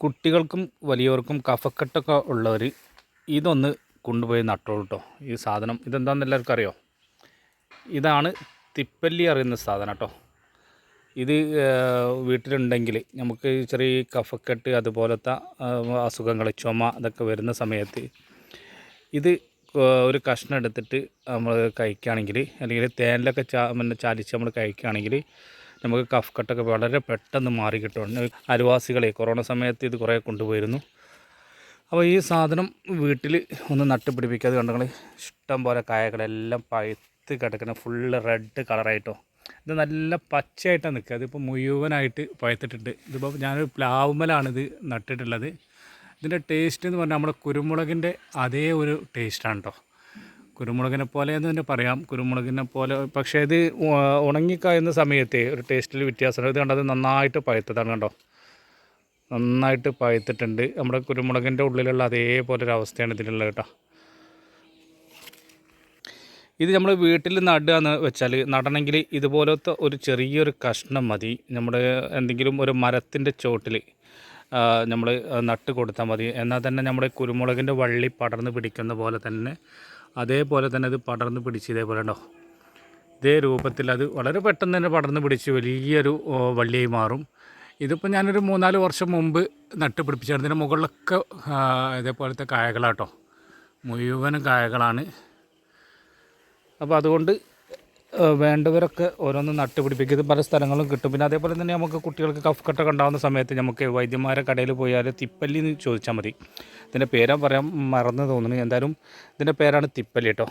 കുട്ടികൾക്കും വലിയവർക്കും കഫക്കെട്ടൊക്കെ ഉള്ളവർ ഇതൊന്ന് കൊണ്ടുപോയി നട്ടോളൂ കേട്ടോ ഈ സാധനം ഇതെന്താണെന്ന് എല്ലാവർക്കും അറിയോ? ഇതാണ് തിപ്പല്ലി അറിയുന്ന സാധനം കേട്ടോ ഇത് വീട്ടിലുണ്ടെങ്കിൽ നമുക്ക് ചെറിയ കഫക്കെട്ട് അതുപോലത്തെ അസുഖങ്ങൾ ചുമ ഇതൊക്കെ വരുന്ന സമയത്ത് ഇത് ഒരു കഷ്ണം എടുത്തിട്ട് നമ്മൾ കഴിക്കുകയാണെങ്കിൽ അല്ലെങ്കിൽ തേനിലൊക്കെ ചാ ചാലിച്ച് നമ്മൾ കഴിക്കുകയാണെങ്കിൽ നമുക്ക് കഫ് കട്ടൊക്കെ വളരെ പെട്ടെന്ന് മാറി കിട്ടും അയൽവാസികളെ കൊറോണ സമയത്ത് ഇത് കുറേ കൊണ്ടുപോയിരുന്നു. അപ്പോൾ ഈ സാധനം വീട്ടിൽ ഒന്ന് നട്ടുപിടിപ്പിക്കാതെ കണ്ടെങ്കിൽ ഇഷ്ടം പോലെ കായകളെല്ലാം പഴുത്ത് കിടക്കുന്ന ഫുള്ള് റെഡ് കളറായിട്ടോ ഇത് നല്ല പച്ചയായിട്ടാണ് നിൽക്കുക. അതിപ്പോൾ മുഴുവനായിട്ട് പഴുത്തിട്ടുണ്ട്. ഇതിപ്പോൾ ഞാനൊരു പ്ലാവുമലാണിത് നട്ടിട്ടുള്ളത്. ഇതിന്റെ ടേസ്റ്റ് എന്ന് പറഞ്ഞാൽ നമ്മുടെ കുരുമുളകിന്റെ അതേ ഒരു ടേസ്റ്റാണ് കേട്ടോ. കുരുമുളകിനെ പോലെ എന്ന് തന്നെ പറയാം. കുരുമുളകിനെ പോലെ പക്ഷേ ഇത് ഉണങ്ങിക്കായുന്ന സമയത്ത് ഒരു ടേസ്റ്റിൽ വ്യത്യാസമുണ്ട്. ഇത് കണ്ടത് നന്നായിട്ട് പഴുത്തതാണ് കണ്ടോ? നന്നായിട്ട് പഴുത്തിട്ടുണ്ട്. നമ്മുടെ കുരുമുളകിന്റെ ഉള്ളിലുള്ള അതേപോലെ ഒരു അവസ്ഥയാണ് ഇതിലുള്ളത് കേട്ടോ. ഇത് നമ്മൾ വീട്ടിൽ നടുക എന്ന് വെച്ചാൽ നടണമെങ്കിൽ ഇതുപോലത്തെ ഒരു ചെറിയൊരു കഷ്ണം മതി. നമ്മൾ എന്തെങ്കിലും ഒരു മരത്തിന്റെ ചോട്ടിൽ നമ്മൾ നട്ട് കൊടുത്താൽ മതി. എന്നാൽ തന്നെ നമ്മുടെ കുരുമുളകിന്റെ വള്ളി പടർന്ന് പിടിക്കുന്ന പോലെ തന്നെ അതേപോലെ തന്നെ അത് പടർന്ന് പിടിച്ച് ഇതേപോലെ ഉണ്ടോ? ഇതേ രൂപത്തിൽ അത് വളരെ പെട്ടെന്ന് തന്നെ പടർന്ന് പിടിച്ച് വലിയൊരു വള്ളിയായി മാറും. ഇതിപ്പോൾ ഞാനൊരു മൂന്നാൽ വർഷം മുമ്പ് നട്ട് പിടിപ്പിച്ചാണ് ഇതിന്റെ മുകളിലൊക്കെ ഇതേപോലത്തെ കായകളാട്ടോ. മുഴുവനും കായകളാണ്. അപ്പോൾ അതുകൊണ്ട് വേണ്ടവരൊക്കെ ഓരോന്ന് നട്ടുപിടിപ്പിക്കും. ഇത് പല സ്ഥലങ്ങളും കിട്ടും. പിന്നെ അതേപോലെ തന്നെ നമുക്ക് കുട്ടികൾക്ക് കഫ് കട്ടൊക്കെ ഉണ്ടാകുന്ന സമയത്ത് നമുക്ക് വൈദ്യന്മാരെ കടയിൽ പോയാൽ തിപ്പല്ലി എന്ന് ചോദിച്ചാൽ മതി. ഇതിന്റെ പേരാ പറയാൻ മറന്നു തോന്നുന്നു. എന്തായാലും ഇതിന്റെ പേരാണ് തിപ്പല്ലി കേട്ടോ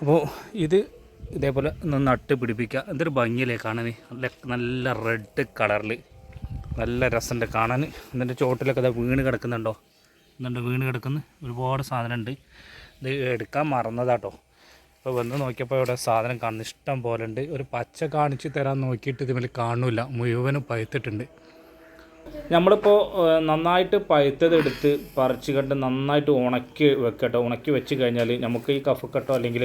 അപ്പോൾ ഇത് ഇതേപോലെ ഒന്ന് നട്ട് പിടിപ്പിക്കുക എന്തൊരു ഭംഗിയിലേ കാണാൻ നല്ല നല്ല റെഡ് കളറിൽ നല്ല രസമുണ്ട് കാണാൻ ഇതിന്റെ ചോട്ടിലൊക്കെ അതാ വീണ് കിടക്കുന്നുണ്ടോ? എന്നുണ്ട് വീണ് കിടക്കുന്ന ഒരുപാട് സാധനമുണ്ട് ഇത് എടുക്കാൻ മറന്നതാട്ടോ ഇപ്പോൾ വന്ന് നോക്കിയപ്പോൾ ഇവിടെ സാധനം കാണുന്നു ഇഷ്ടം പോലെ ഉണ്ട്. ഒരു പച്ച കാണിച്ച് തരാൻ നോക്കിയിട്ട് ഇതിൽ കാണില്ല മുഴുവനും പഴുത്തിട്ടുണ്ട്. നമ്മളിപ്പോൾ നന്നായിട്ട് പഴുത്തതെടുത്ത് പറിച്ച് കണ്ട് നന്നായിട്ട് ഉണക്കി വെക്കട്ടോ. ഉണക്കി വെച്ച് കഴിഞ്ഞാൽ നമുക്ക് ഈ കഫക്കെട്ടോ അല്ലെങ്കിൽ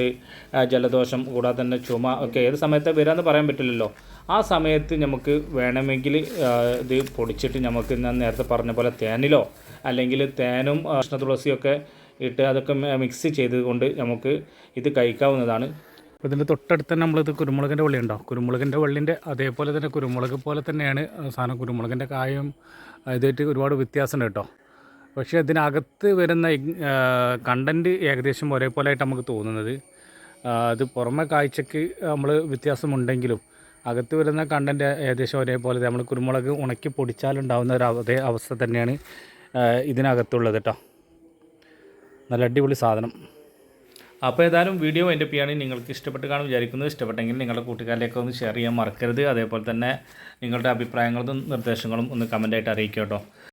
ജലദോഷം കൂടാതെ തന്നെ ചുമ ഒക്കെ ഏത് സമയത്ത് വരാമെന്ന് പറയാൻ പറ്റില്ലല്ലോ. ആ സമയത്ത് നമുക്ക് വേണമെങ്കിൽ ഇത് പൊടിച്ചിട്ട് നമുക്ക് ഞാൻ നേരത്തെ പറഞ്ഞ പോലെ തേനിലോ അല്ലെങ്കിൽ തേനും കൃഷ്ണ തുളസിയൊക്കെ ഇട്ട് അതൊക്കെ മിക്സ് ചെയ്തുകൊണ്ട് നമുക്ക് ഇത് കഴിക്കാവുന്നതാണ്. അപ്പോൾ ഇതിന്റെ തൊട്ടടുത്ത് തന്നെ നമ്മളിത് കുരുമുളകിന്റെ വള്ളി ഉണ്ടോ കുരുമുളകിന്റെ വള്ളിന്റെ അതേപോലെ തന്നെ കുരുമുളക് പോലെ തന്നെയാണ് സാധനം കുരുമുളകിന്റെ കായും ഇതായിട്ട് ഒരുപാട് വ്യത്യാസമുണ്ട് കേട്ടോ. പക്ഷേ ഇതിനകത്ത് വരുന്ന കണ്ടന്റ് ഏകദേശം ഒരേപോലെ ആയിട്ട് നമുക്ക് തോന്നുന്നത്. അത് പുറമെ കാഴ്ചക്ക് നമ്മൾ വ്യത്യാസമുണ്ടെങ്കിലും അകത്ത് വരുന്ന കണ്ടന്റ് ഏകദേശം ഒരേപോലെ നമ്മൾ കുരുമുളക് ഉണക്കി പൊടിച്ചാലുണ്ടാകുന്ന ഒരു അതേ അവസ്ഥ തന്നെയാണ് ഇതിനകത്തുള്ളത് കേട്ടോ നല്ല അടിപൊളി സാധനം. അപ്പോൾ ഏതായാലും വീഡിയോ എന്റെ പിയാണ് നിങ്ങൾക്ക് ഇഷ്ടപ്പെട്ട് കാണാൻ വിചാരിക്കുന്നത് ഇഷ്ടപ്പെട്ടെങ്കിൽ നിങ്ങളുടെ കൂട്ടുകാരിലേക്ക് ഒന്ന് ഷെയർ ചെയ്യാൻ മറക്കരുത്. അതേപോലെ തന്നെ നിങ്ങളുടെ അഭിപ്രായങ്ങളും നിർദ്ദേശങ്ങളും ഒന്ന് കമന്റായിട്ട് അറിയിക്കുക കേട്ടോ